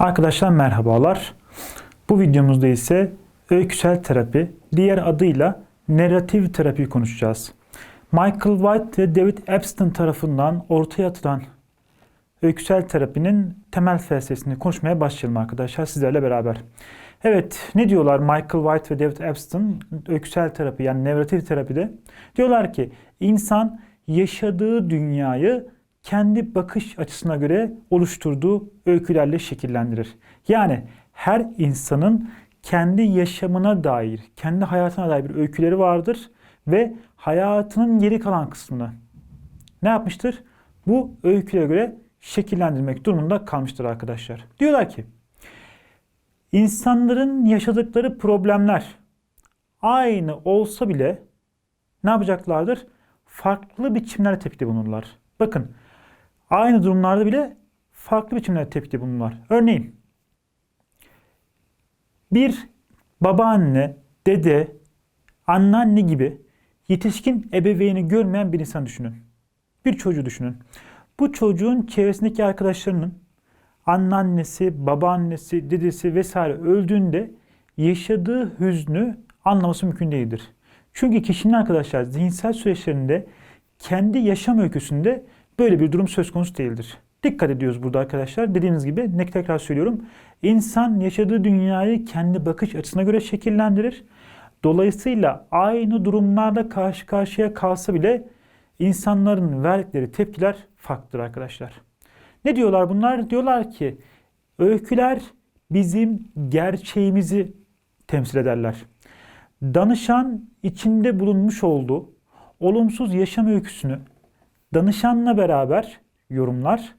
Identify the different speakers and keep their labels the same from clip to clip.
Speaker 1: Arkadaşlar merhabalar. Bu videomuzda ise öyküsel terapi, diğer adıyla narratif terapi konuşacağız. Michael White ve David Epstein tarafından ortaya atılan öyküsel terapinin temel felsefesini konuşmaya başlayalım arkadaşlar sizlerle beraber. Evet ne diyorlar Michael White ve David Epstein öyküsel terapi yani narratif terapide? Diyorlar ki insan yaşadığı dünyayı kendi bakış açısına göre oluşturduğu öykülerle şekillendirir. Yani her insanın kendi yaşamına dair, kendi hayatına dair bir öyküleri vardır ve hayatının geri kalan kısmını ne yapmıştır? Bu öyküye göre şekillendirmek durumunda kalmıştır arkadaşlar. Diyorlar ki insanların yaşadıkları problemler aynı olsa bile ne yapacaklardır? Farklı biçimlerde tepki bulunurlar. Bakın aynı durumlarda bile farklı biçimlerde tepki bulunurlar. Örneğin bir babaanne, dede, anneanne gibi yetişkin ebeveyni görmeyen bir insan düşünün. Bir çocuğu düşünün. Bu çocuğun çevresindeki arkadaşlarının anneannesi, babaannesi, dedesi vesaire öldüğünde yaşadığı hüznü anlaması mümkün değildir. Çünkü kişinin arkadaşlar zihinsel süreçlerinde kendi yaşam öyküsünde böyle bir durum söz konusu değildir. Dikkat ediyoruz burada arkadaşlar. Dediğimiz gibi ne tekrar söylüyorum. İnsan yaşadığı dünyayı kendi bakış açısına göre şekillendirir. Dolayısıyla aynı durumlarda karşı karşıya kalsa bile insanların verdikleri tepkiler farklıdır arkadaşlar. Ne diyorlar bunlar? Diyorlar ki öyküler bizim gerçeğimizi temsil ederler. Danışan içinde bulunmuş olduğu olumsuz yaşam öyküsünü danışanla beraber yorumlar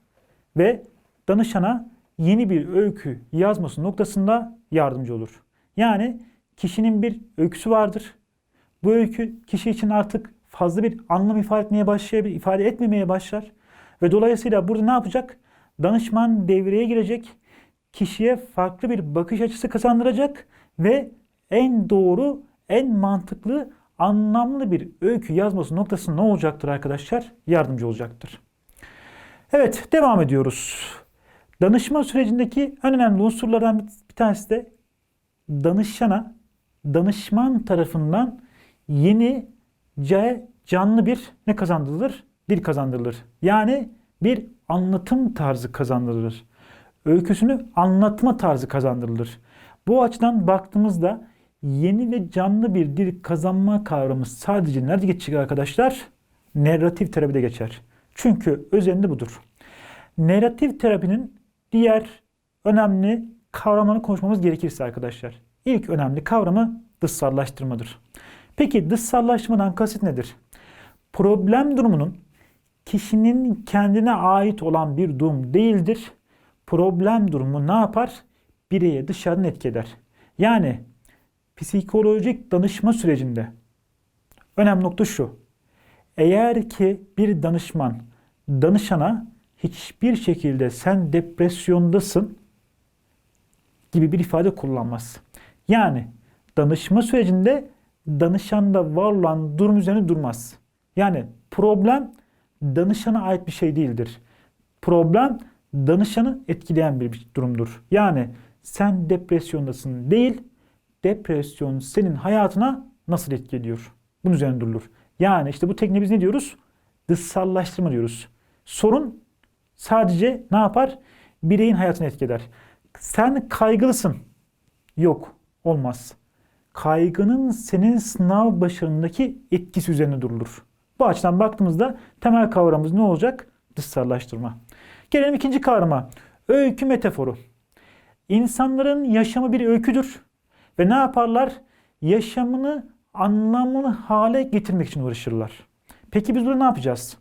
Speaker 1: ve danışana yeni bir öykü yazması noktasında yardımcı olur. Yani kişinin bir öyküsü vardır. Bu öykü kişi için artık fazla bir anlam ifade etmeye başlayabilir, ifade etmemeye başlar. Ve dolayısıyla burada ne yapacak? Danışman devreye girecek, kişiye farklı bir bakış açısı kazandıracak ve en doğru, en mantıklı, anlamlı bir öykü yazması noktasında ne olacaktır arkadaşlar? Yardımcı olacaktır. Evet, devam ediyoruz. Danışma sürecindeki en önemli unsurlardan bir tanesi de danışana, danışman tarafından yeni canlı bir ne kazandırılır? Dil kazandırılır. Yani bir anlatım tarzı kazandırılır. Öyküsünü anlatma tarzı kazandırılır. Bu açıdan baktığımızda yeni ve canlı bir dil kazanma kavramı sadece nerede geçecek arkadaşlar? Narratif terapide geçer. Çünkü özelinde budur. Narratif terapinin diğer önemli kavramlarını konuşmamız gerekirse arkadaşlar. İlk önemli kavramı dışsallaştırmadır. Peki dışsallaştırmadan kasıt nedir? Problem durumunun kişinin kendine ait olan bir durum değildir. Problem durumu ne yapar? Bireye dışarıdan etki. Yani psikolojik danışma sürecinde önemli nokta şu. Eğer ki bir danışman danışana hiçbir şekilde sen depresyondasın gibi bir ifade kullanmaz. Yani danışma sürecinde danışanda var olan durum üzerine durmaz. Yani problem danışana ait bir şey değildir. Problem danışanı etkileyen bir durumdur. Yani sen depresyondasın değil, depresyon senin hayatına nasıl etki ediyor? Bunun üzerine durulur. Yani işte bu tekniğe biz ne diyoruz? Dışsallaştırma diyoruz. Sorun sadece ne yapar? Bireyin hayatını etki eder. Sen kaygılısın. Yok, olmaz. Kaygının senin sınav başarındaki etkisi üzerine durulur. Bu açıdan baktığımızda temel kavramımız ne olacak? Dışsallaştırma. Gelelim ikinci kavrama. Öykü metaforu. İnsanların yaşamı bir öyküdür. Ve ne yaparlar? Yaşamını anlamlı hale getirmek için uğraşırlar. Peki biz burada ne yapacağız?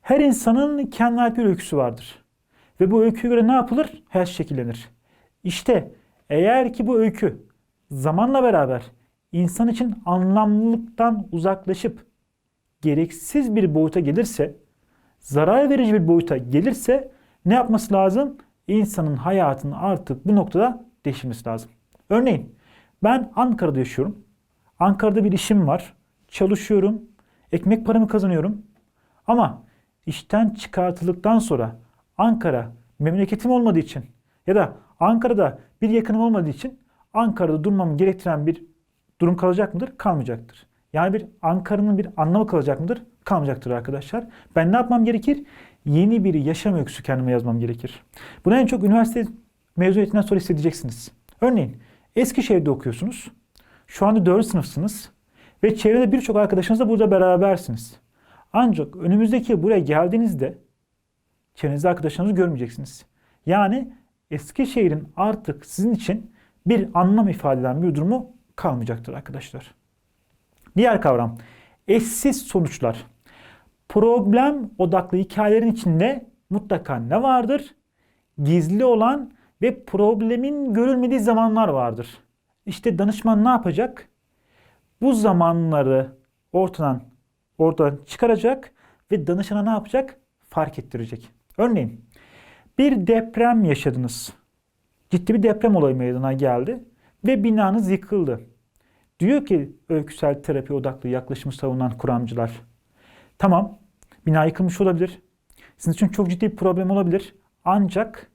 Speaker 1: Her insanın kendine ait bir öyküsü vardır. Ve bu öyküye göre ne yapılır? Hayat şekillenir. İşte eğer ki bu öykü zamanla beraber insan için anlamlılıktan uzaklaşıp gereksiz bir boyuta gelirse, zarar verici bir boyuta gelirse ne yapması lazım? İnsanın hayatını artık bu noktada değiştirmesi lazım. Örneğin ben Ankara'da yaşıyorum. Ankara'da bir işim var. Çalışıyorum. Ekmek paramı kazanıyorum. Ama işten çıkartıldıktan sonra Ankara memleketim olmadığı için Ya da Ankara'da bir yakınım olmadığı için Ankara'da durmamı gerektiren bir durum kalacak mıdır? Kalmayacaktır. Yani bir Ankara'nın bir anlamı kalacak mıdır? Kalmayacaktır arkadaşlar. Ben ne yapmam gerekir? Yeni bir yaşam öyküsü kendime yazmam gerekir. Bunu en çok üniversite mezuniyetinden sonra hissedeceksiniz. Örneğin Eskişehir'de okuyorsunuz. Şu anda 4. sınıfsınız. Ve çevrede birçok arkadaşınızla burada berabersiniz. Ancak önümüzdeki buraya geldiğinizde çevrenizde arkadaşlarınızı görmeyeceksiniz. Yani Eskişehir'in artık sizin için bir anlam ifade eden bir durumu kalmayacaktır arkadaşlar. Diğer kavram eşsiz sonuçlar. Problem odaklı hikayelerin içinde mutlaka ne vardır? Gizli olan ve problemin görülmediği zamanlar vardır. İşte danışman ne yapacak? Bu zamanları ortadan ortadan çıkaracak ve danışana ne yapacak? Fark ettirecek. Örneğin bir deprem yaşadınız. Ciddi bir deprem olayı meydana geldi ve binanız yıkıldı. Diyor ki öyküsel terapi odaklı yaklaşımı savunan kuramcılar. Tamam, bina yıkılmış olabilir. Sizin için çok ciddi bir problem olabilir. Ancak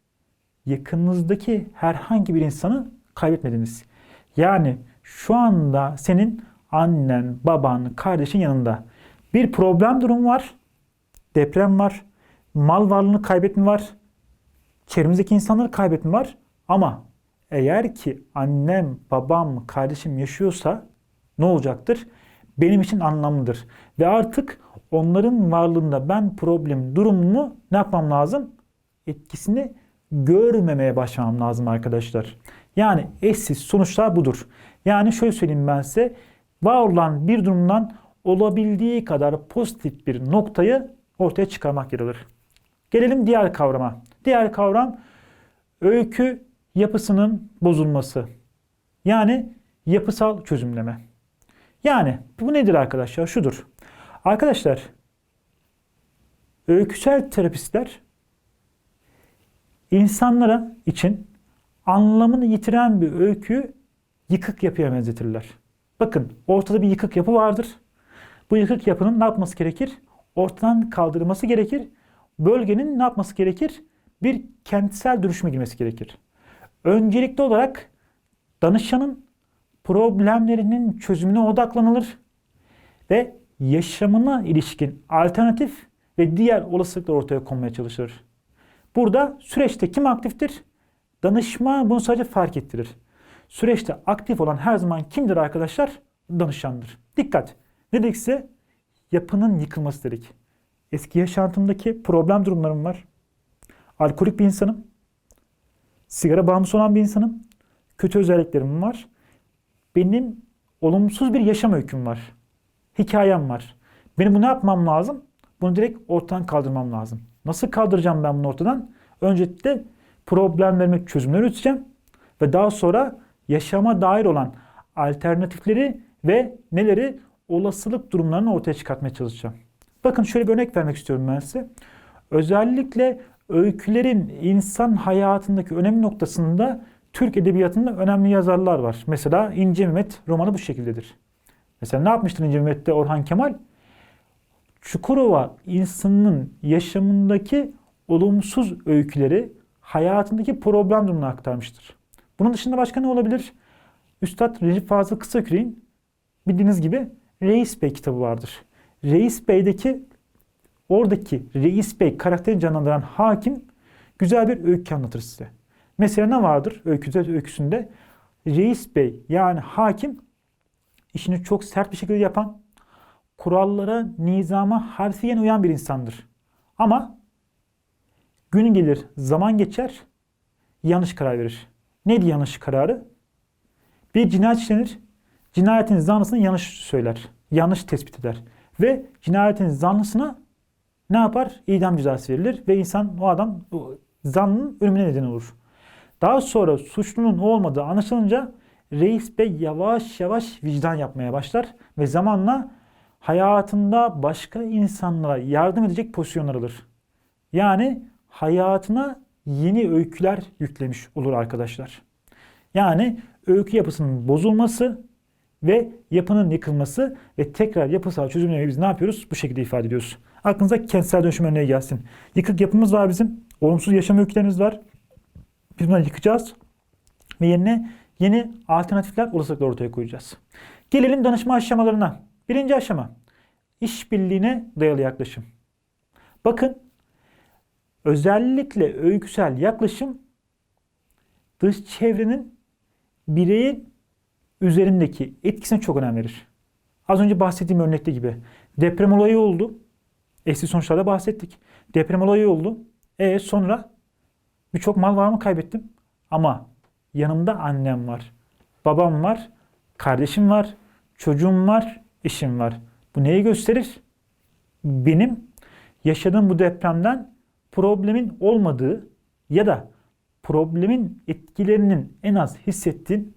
Speaker 1: yakınınızdaki herhangi bir insanı kaybetmediniz. Yani şu anda senin annen, baban, kardeşin yanında bir problem durum var. Deprem var. Mal varlığını kaybetme var. Çevremizdeki insanları kaybetme var. Ama eğer ki annem, babam, kardeşim yaşıyorsa ne olacaktır? Benim için anlamlıdır. Ve artık onların varlığında ben problem durumunu ne yapmam lazım? Etkisini görmemeye başlamam lazım arkadaşlar. Yani eşsiz sonuçlar budur. Yani şöyle söyleyeyim ben size. Var olan bir durumdan olabildiği kadar pozitif bir noktayı ortaya çıkarmak yer. Gelelim diğer kavrama. Diğer kavram öykü yapısının bozulması. Yani yapısal çözümleme. Yani bu nedir arkadaşlar? Şudur. Arkadaşlar öyküsel terapistler insanlara için anlamını yitiren bir öyküyü yıkık yapıya benzetirler. Bakın ortada bir yıkık yapı vardır. Bu yıkık yapının ne yapması gerekir? Ortadan kaldırılması gerekir. Bölgenin ne yapması gerekir? Bir kentsel dönüşüme girmesi gerekir. Öncelikli olarak danışanın problemlerinin çözümüne odaklanılır ve yaşamına ilişkin alternatif ve diğer olasılıklar ortaya konmaya çalışılır. Burada süreçte kim aktiftir? Danışman bunu sadece fark ettirir. Süreçte aktif olan her zaman kimdir arkadaşlar? Danışandır. Dikkat! Ne dedik size? Yapının yıkılması dedik. Eski yaşantımdaki problem durumlarım var. Alkolik bir insanım. Sigara bağımlısı olan bir insanım. Kötü özelliklerim var. Benim olumsuz bir yaşam öyküm var. Hikayem var. Benim bunu yapmam lazım? Bunu direkt ortadan kaldırmam lazım. Nasıl kaldıracağım ben bunu ortadan? Öncelikle problemlerime çözümler üreteceğim ve daha sonra yaşama dair olan alternatifleri ve neleri olasılık durumlarını ortaya çıkartmaya çalışacağım. Bakın şöyle bir örnek vermek istiyorum ben size. Özellikle öykülerin insan hayatındaki önemli noktasında Türk Edebiyatı'nda önemli yazarlar var. Mesela İnce Mehmet romanı bu şekildedir. Mesela ne yapmıştır İnce Mehmet'te Orhan Kemal? Çukurova insanın yaşamındaki olumsuz öyküleri hayatındaki problem durumuna aktarmıştır. Bunun dışında başka ne olabilir? Üstad Recep Fazıl Kısaküre'nin bildiğiniz gibi Reis Bey kitabı vardır. Reis Bey'deki oradaki Reis Bey karakterini canlandıran hakim güzel bir öykü anlatır size. Mesela ne vardır öyküde, öyküsünde? Reis Bey yani hakim işini çok sert bir şekilde yapan, kurallara, nizama harfiyen uyan bir insandır. Ama gün gelir, zaman geçer, yanlış karar verir. Neydi yanlış kararı? Bir cinayet işlenir, cinayetin zanlısını yanlış söyler, yanlış tespit eder. Ve cinayetin zanlısına ne yapar? İdam cezası verilir ve insan o adam zanlının ölümüne neden olur. Daha sonra suçlunun o olmadığı anlaşılınca reis bey yavaş yavaş vicdan yapmaya başlar ve zamanla hayatında başka insanlara yardım edecek pozisyonlar alır. Yani hayatına yeni öyküler yüklemiş olur arkadaşlar. Yani öykü yapısının bozulması ve yapının yıkılması ve tekrar yapısal çözümlemeyi biz ne yapıyoruz? Bu şekilde ifade ediyoruz. Aklınıza kentsel dönüşüm örneği gelsin. Yıkık yapımız var bizim. Olumsuz yaşam öykülerimiz var. Biz bunları yıkacağız ve yerine yeni alternatifler olasılıklar ortaya koyacağız. Gelelim danışma aşamalarına. Birinci aşama işbirliğine dayalı yaklaşım. Bakın özellikle öyküsel yaklaşım dış çevrenin bireyin üzerindeki etkisine çok önem verir. Az önce bahsettiğim örnekte gibi deprem olayı oldu. Eski sonuçlarda bahsettik. Deprem olayı oldu. E sonra birçok mal var mı kaybettim. Ama yanımda annem var, babam var, kardeşim var, çocuğum var, eşim var. Bu neyi gösterir? Benim yaşadığım bu depremden problemin olmadığı ya da problemin etkilerinin en az hissettiğin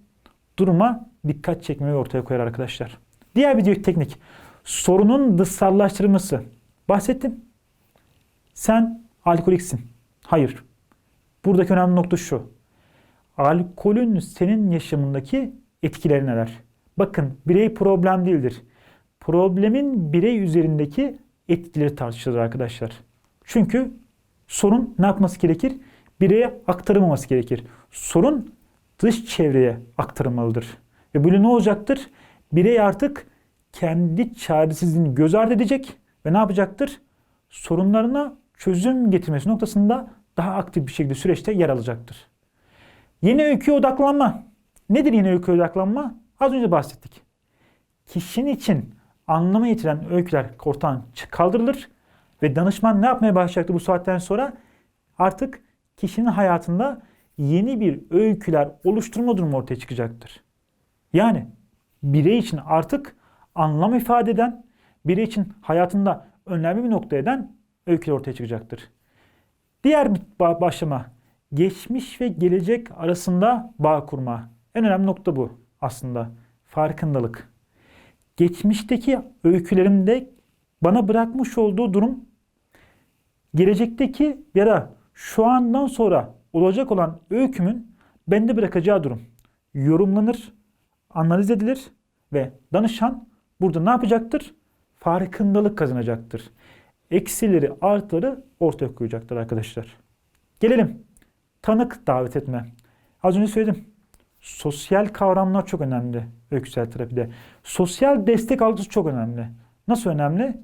Speaker 1: duruma dikkat çekmeyi ortaya koyar arkadaşlar. Diğer bir teknik. Sorunun dışsallaştırılması. Bahsettim. Sen alkoliksin. Hayır. Buradaki önemli nokta şu. Alkolün senin yaşamındaki etkileri neler? Bakın birey problem değildir. Problemin birey üzerindeki etkileri tartışılır arkadaşlar. Çünkü sorun ne yapması gerekir? Bireye aktarılmaması gerekir. Sorun dış çevreye aktarılmalıdır. Ve böyle ne olacaktır? Birey artık kendi çaresizliğini göz ardı edecek ve ne yapacaktır? Sorunlarına çözüm getirmesi noktasında daha aktif bir şekilde süreçte yer alacaktır. Yeni öyküye odaklanma. Nedir yeni öyküye odaklanma? Az önce bahsettik. Kişinin için anlamı yitiren öyküler ortadan kaldırılır ve danışman ne yapmaya başlayacaktır bu saatten sonra? Artık kişinin hayatında yeni bir öyküler oluşturma durumu ortaya çıkacaktır. Yani birey için artık anlam ifade eden, birey için hayatında önemli bir nokta eden öyküler ortaya çıkacaktır. Diğer bir başlama, geçmiş ve gelecek arasında bağ kurma. En önemli nokta bu aslında. Farkındalık. Geçmişteki öykülerimde bana bırakmış olduğu durum gelecekteki ya da şu andan sonra olacak olan öykümün bende bırakacağı durum yorumlanır, analiz edilir ve danışan burada ne yapacaktır? Farkındalık kazanacaktır. Eksileri, artıları ortaya koyacaktır arkadaşlar. Gelelim tanık davet etme. Az önce söyledim. Sosyal kavramlar çok önemli öyküsel terapide. Sosyal destek algısı çok önemli. Nasıl önemli?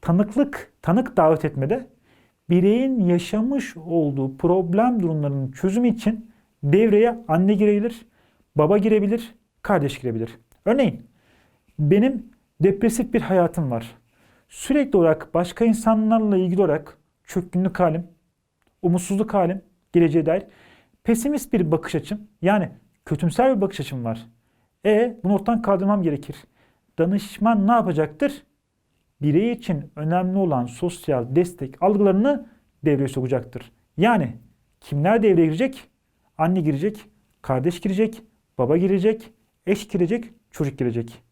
Speaker 1: Tanıklık, tanık davet etmede bireyin yaşamış olduğu problem durumlarının çözümü için devreye anne girebilir, baba girebilir, kardeş girebilir. Örneğin benim depresif bir hayatım var. Sürekli olarak başka insanlarla ilgili olarak çökkünlük halim, umutsuzluk halim, geleceğe dair pesimist bir bakış açım yani kötümser bir bakış açım var. E bunu ortadan kaldırmam gerekir. Danışman ne yapacaktır? Birey için önemli olan sosyal destek algılarını devreye sokacaktır. Yani kimler devreye girecek? Anne girecek, kardeş girecek, baba girecek, eş girecek, çocuk girecek.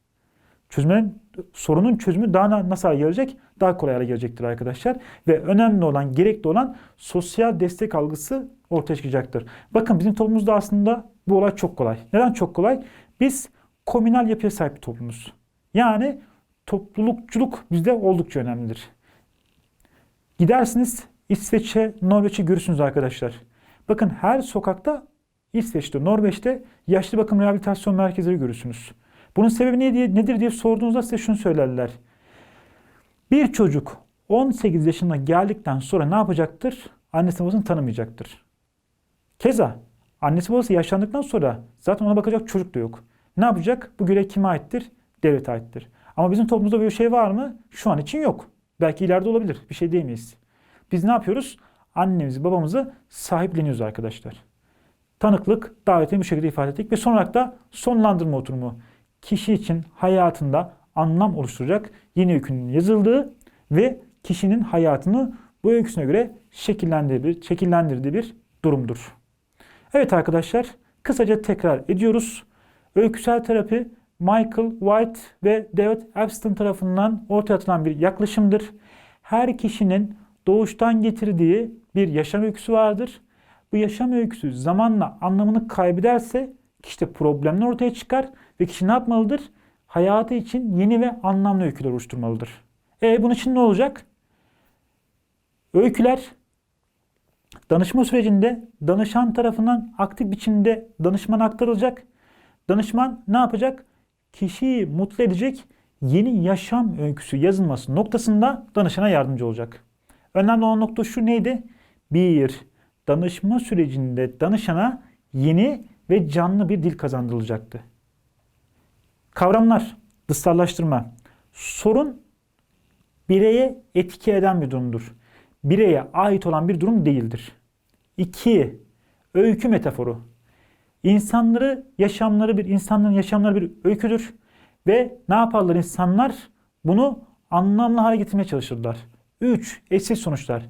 Speaker 1: Çözmenin, sorunun çözümü daha nasıl gelecek? Daha kolay hale gelecektir arkadaşlar. Ve önemli olan, gerekli olan sosyal destek algısı ortaya çıkacaktır. Bakın bizim toplumumuzda aslında bu olay çok kolay. Neden çok kolay? Biz komünal yapıya sahip bir toplumuz. Yani toplulukçuluk bizde oldukça önemlidir. Gidersiniz İsveç'e, Norveç'e görürsünüz arkadaşlar. Bakın her sokakta İsveç'te, Norveç'te yaşlı bakım rehabilitasyon merkezleri görürsünüz. Bunun sebebi ne diye, nedir diye sorduğunuzda size şunu söylerler. Bir çocuk 18 yaşına geldikten sonra ne yapacaktır? Annesi babasını tanımayacaktır. Keza annesi babası yaşlandıktan sonra zaten ona bakacak çocuk da yok. Ne yapacak? Bu görev kime aittir? Devlete aittir. Ama bizim toplumumuzda böyle şey var mı? Şu an için yok. Belki ileride olabilir. Bir şey diyemeyiz. Biz ne yapıyoruz? Annemizi, babamızı sahipleniyoruz arkadaşlar. Tanıklık, davetini bu şekilde ifade ettik ve son olarak da sonlandırma oturumu. Kişi için hayatında anlam oluşturacak yeni öykünün yazıldığı ve kişinin hayatını bu öyküsüne göre şekillendirdiği, şekillendirdiği bir durumdur. Evet arkadaşlar, kısaca tekrar ediyoruz. Öyküsel terapi Michael White ve David Epstein tarafından ortaya atılan bir yaklaşımdır. Her kişinin doğuştan getirdiği bir yaşam öyküsü vardır. Bu yaşam öyküsü zamanla anlamını kaybederse kişide problemler ortaya çıkar ve kişi ne yapmalıdır? Hayatı için yeni ve anlamlı öyküler oluşturmalıdır. E bunun için ne olacak? Öyküler Danışma sürecinde danışan tarafından aktif biçimde danışman aktarılacak. Danışman ne yapacak? Kişiyi mutlu edecek yeni yaşam öyküsü yazılması noktasında danışana yardımcı olacak. Önemli olan nokta şu neydi? Bir, danışma sürecinde danışana yeni ve canlı bir dil kazandırılacaktı. Kavramlar, dışsallaştırma. Sorun bireye etki eden bir durumdur. Bireye ait olan bir durum değildir. 2. Öykü metaforu. İnsanları, yaşamları bir insanların yaşamları bir öyküdür ve ne yaparlar insanlar? Bunu anlamlı hale getirmeye çalışırlar. 3. Eşsiz sonuçlar.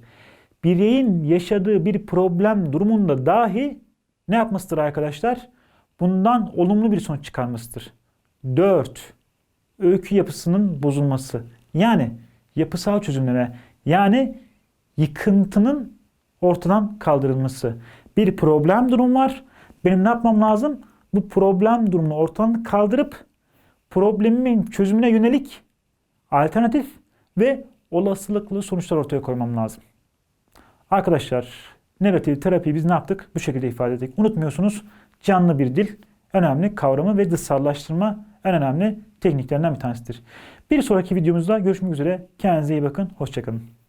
Speaker 1: Bireyin yaşadığı bir problem durumunda dahi ne yapmasıdır arkadaşlar? Bundan olumlu bir sonuç çıkarmasıdır. 4. Öykü yapısının bozulması. Yani yapısal çözümleme. Yani yıkıntının ortadan kaldırılması. Bir problem durum var. Benim ne yapmam lazım? Bu problem durumunu ortadan kaldırıp problemimin çözümüne yönelik alternatif ve olasılıklı sonuçlar ortaya koymam lazım. Arkadaşlar negatif terapiyi biz ne yaptık? Bu şekilde ifade ettik. Unutmuyorsunuz canlı bir dil önemli kavramı ve dışsallaştırma en önemli tekniklerinden bir tanesidir. Bir sonraki videomuzda görüşmek üzere. Kendinize iyi bakın. Hoşçakalın.